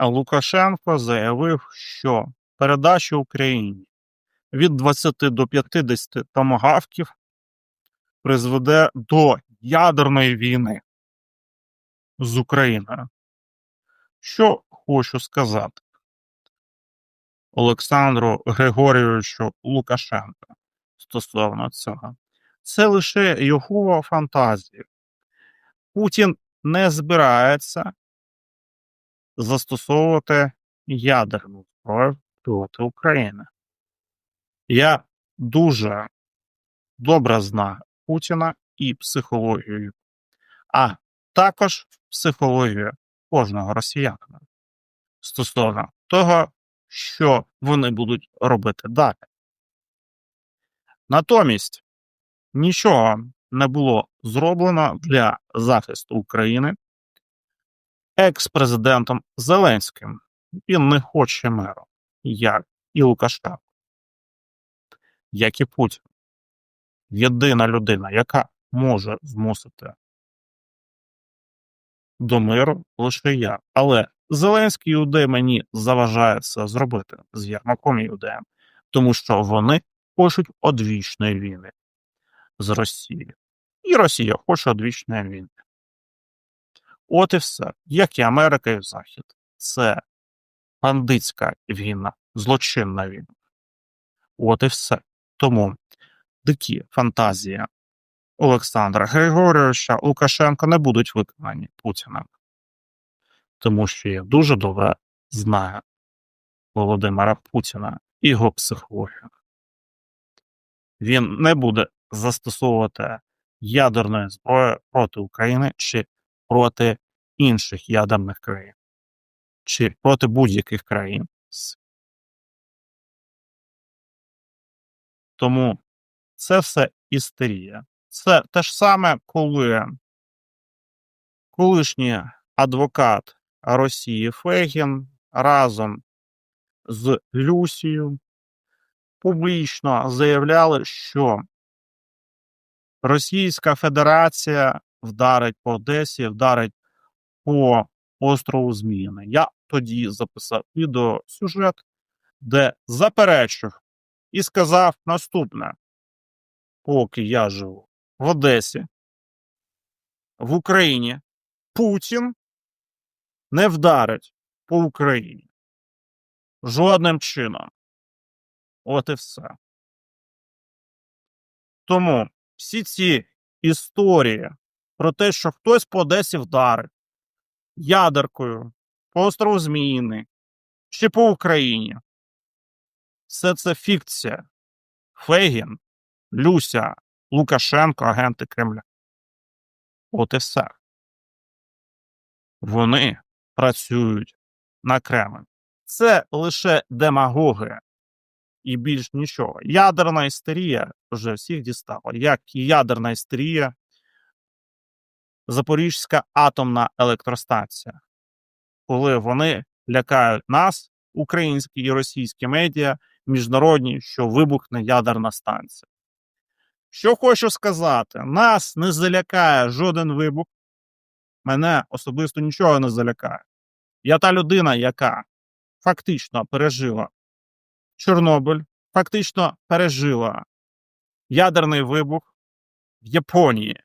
Лукашенко заявив, що передача Україні від 20 до 50 томагавків призведе до ядерної війни з Україною. Що хочу сказати Олександру Григорійовичу Лукашенка стосовно цього. Це лише його фантазії. Путін не збирається застосовувати ядерну зброю проти України. Я дуже добре знаю Путіна і психологію, а також психологію кожного росіянина стосовно того, що вони будуть робити далі. Натомість нічого не було зроблено для захисту України екс-президентом Зеленським. Він не хоче миру, як і Лукашенко, як і Путін. Єдина людина, яка може змусити до миру лише я. Але Зеленський іудей мені заважає це зробити з Єрмаком іудеєм, тому що вони хочуть одвічної війни з Росією. І Росія хоче одвічної війни. От і все. Як і Америка і Захід. Це бандитська війна, злочинна війна. От і все. Тому дикі фантазії Олександра Григорійовича Лукашенка не будуть виконані Путіним. Тому що я дуже добре знаю Володимира Путіна і його психологію. Він не буде застосовувати ядерної зброї проти України чи проти інших ядерних країн, чи проти будь-яких країн. Тому це все істерія. Це те ж саме, коли колишній адвокат Росії Фегін разом з Люсією публічно заявляли, що Російська Федерація вдарить по Одесі, вдарить по острову Зміїни. Я тоді записав відеосюжет, де заперечив і сказав наступне: поки я живу в Одесі, в Україні Путін не вдарить по Україні. Жодним чином. От і все. Тому всі ці історії про те, що хтось по Одесі вдарить ядеркою по острову Зміїни чи по Україні. Все це фікція. Фейгін, Люся, Лукашенко, агенти Кремля. От і все. Вони працюють на Кремль. Це лише демагогія і більш нічого. Ядерна істерія вже всіх дістала, як і ядерна істерія, Запорізька атомна електростанція, коли вони лякають нас, українські і російські медіа, міжнародні, що вибухне ядерна станція. Що хочу сказати, нас не залякає жоден вибух, мене особисто нічого не залякає. Я та людина, яка фактично пережила Чорнобиль, фактично пережила ядерний вибух в Японії.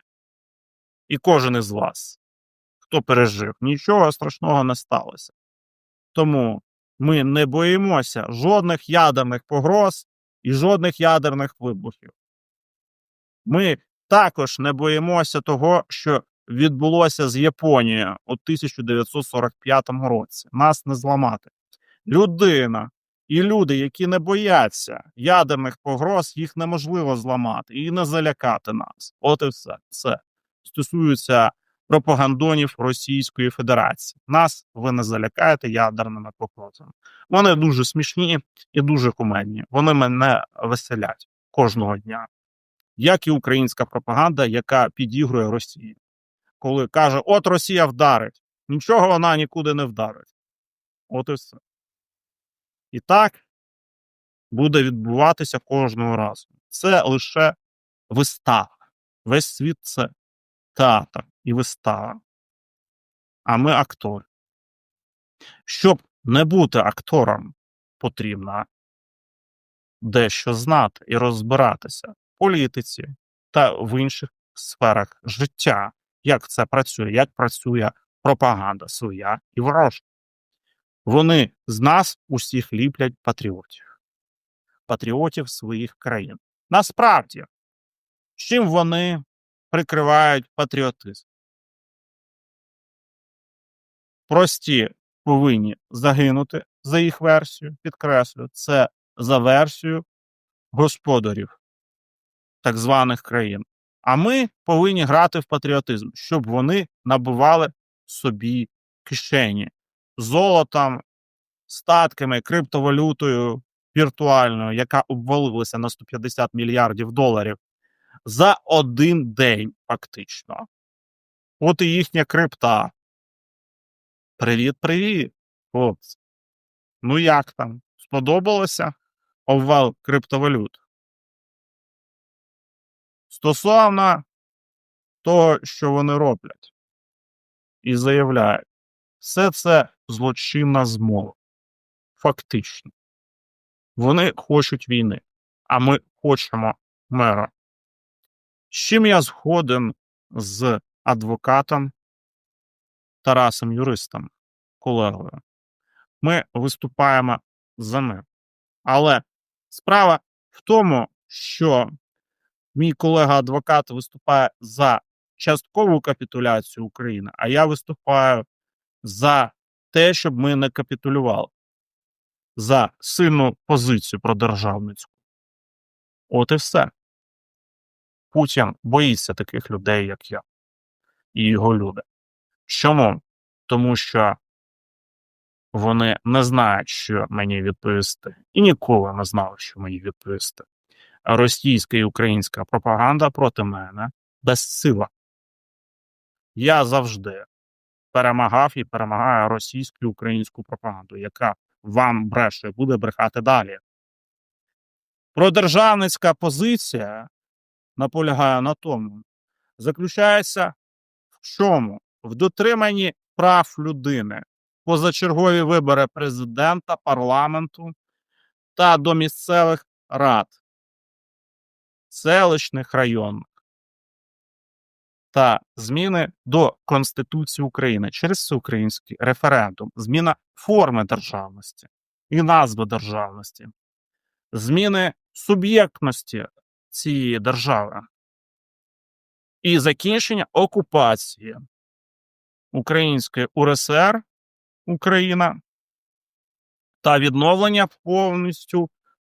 І кожен із вас, хто пережив, нічого страшного не сталося. Тому ми не боїмося жодних ядерних погроз і жодних ядерних вибухів. Ми також не боїмося того, що відбулося з Японією у 1945 році. Нас не зламати. Людина і люди, які не бояться ядерних погроз, їх неможливо зламати і не залякати нас. От і все. Це стосується пропагандонів Російської Федерації. Нас ви не залякаєте ядерними погрозами. Вони дуже смішні і дуже кумедні. Вони мене веселять кожного дня, як і українська пропаганда, яка підігрує Росії, коли каже: От Росія вдарить, нічого вона нікуди не вдарить. От і все. І так буде відбуватися кожного разу. Це лише вистава. Весь світ це театр і вистава. А ми актори. Щоб не бути актором, потрібно дещо знати і розбиратися в політиці та в інших сферах життя, як це працює, як працює пропаганда своя і ворожа. Вони з нас усіх ліплять патріотів, патріотів своїх країн. Насправді, чим вони прикривають патріотизм? Прості повинні загинути за їх версію, підкреслю, це за версію господарів так званих країн. А ми повинні грати в патріотизм, щоб вони набували собі кишені золотом, статками, криптовалютою віртуальною, яка обвалилася на 150 мільярдів доларів за один день, фактично. От і їхня крипта. Привіт, привіт, хлопці. Ну як там? Сподобалося обвал криптовалют? Стосовно того, що вони роблять і заявляють, все це злочинна змова. Фактично. Вони хочуть війни, а ми хочемо мера. З чим я згоден з адвокатом Тарасом Юристом, колегою. Ми виступаємо за мир. Але справа в тому, що мій колега-адвокат виступає за часткову капітуляцію України, а я виступаю за те, щоб ми не капітулювали, за сильну позицію продержавницьку. От і все. Путін боїться таких людей, як я, і його люди. Чому? Тому що вони не знають, що мені відповісти, і ніколи не знали, що мені відповісти. Російська і українська пропаганда проти мене безсила. Я завжди перемагав і перемагаю російську і українську пропаганду, яка вам бреше буде брехати далі. Продержавницька позиція наполягає на тому, заключається в чому? В дотриманні прав людини, позачергові вибори президента, парламенту та до місцевих рад, селищних районних. Та зміни до Конституції України через всеукраїнський референдум, зміна форми державності і назви державності, зміни суб'єктності цієї держави і закінчення окупації Української УРСР Україна та відновлення повністю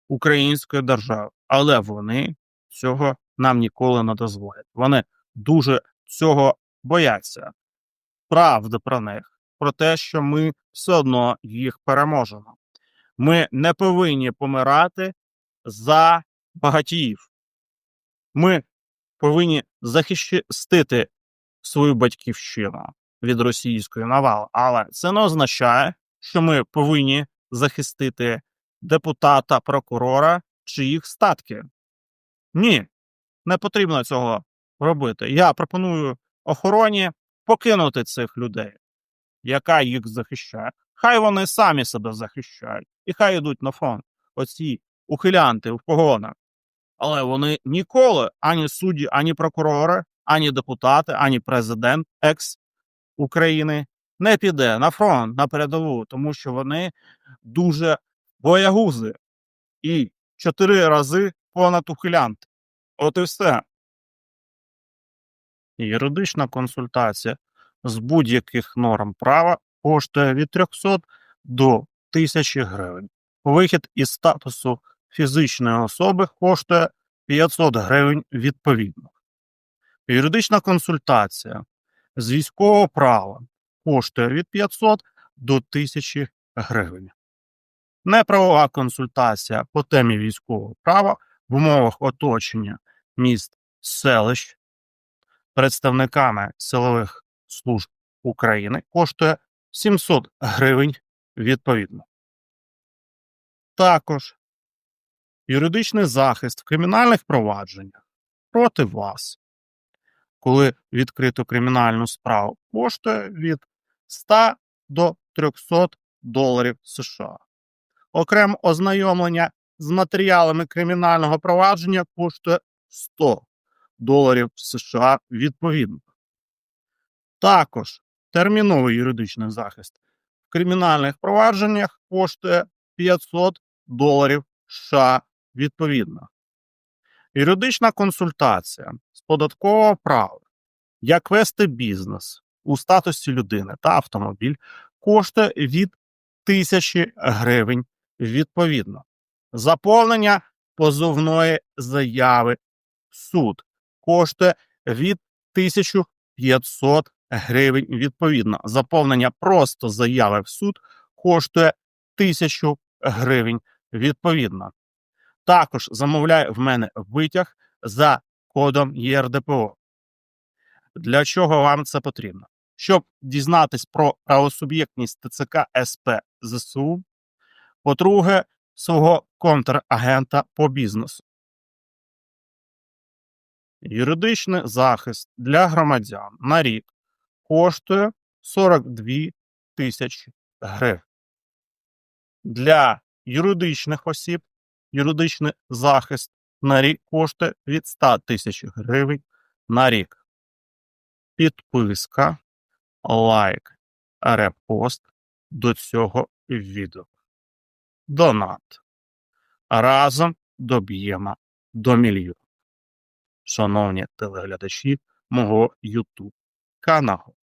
української держави. Але вони цього нам ніколи не дозволять. Вони дуже цього бояться. Правда про них, про те, що ми все одно їх переможемо. Ми не повинні помирати за багатіїв. Ми повинні захистити свою батьківщину від російської навали. Але це не означає, що ми повинні захистити депутата, прокурора чи їх статки. Ні, не потрібно цього робити. Я пропоную охороні покинути цих людей, яка їх захищає. Хай вони самі себе захищають, і хай йдуть на фронт. Оці ухилянти в погонах. Але вони ніколи ані судді, ані прокурори, ані депутати, ані президент екс України не піде на фронт на передову, тому що вони дуже боягузи і чотири рази понад ухилянти. От і все. Юридична консультація з будь-яких норм права коштує від 300 до 1000 гривень. Вихід із статусу фізичної особи коштує 500 гривень відповідно. Юридична консультація з військового права коштує від 500 до 1000 гривень. Неправова консультація по темі військового права в умовах оточення міст селищ представниками силових служб України коштує 700 гривень відповідно. Також юридичний захист в кримінальних провадженнях проти вас, коли відкрито кримінальну справу, коштує від 100 до 300 доларів США. Окремо ознайомлення з матеріалами кримінального провадження коштує 100 доларів США відповідно. Також терміновий юридичний захист в кримінальних провадженнях коштує 500 доларів США відповідно. Юридична консультація з податкового права, як вести бізнес у статусі людини та автомобіль, коштує від 1000 гривень відповідно. Заповнення позовної заяви в суд коштує від 1500 гривень відповідно. Заповнення просто заяви в суд коштує 1000 гривень відповідно. Також замовляє в мене витяг за кодом ЄРДПО. Для чого вам це потрібно? Щоб дізнатись про правосуб'єктність ТЦК СП ЗСУ, по-друге, свого контрагента по бізнесу. Юридичний захист для громадян на рік коштує 42 тисячі гривень. Для юридичних осіб юридичний захист на рік коштує від 100 тисяч гривень на рік. Підписка, лайк, репост до цього відео. Донат. Разом доб'ємо до мільйона. Шановні телеглядачі мого YouTube каналу.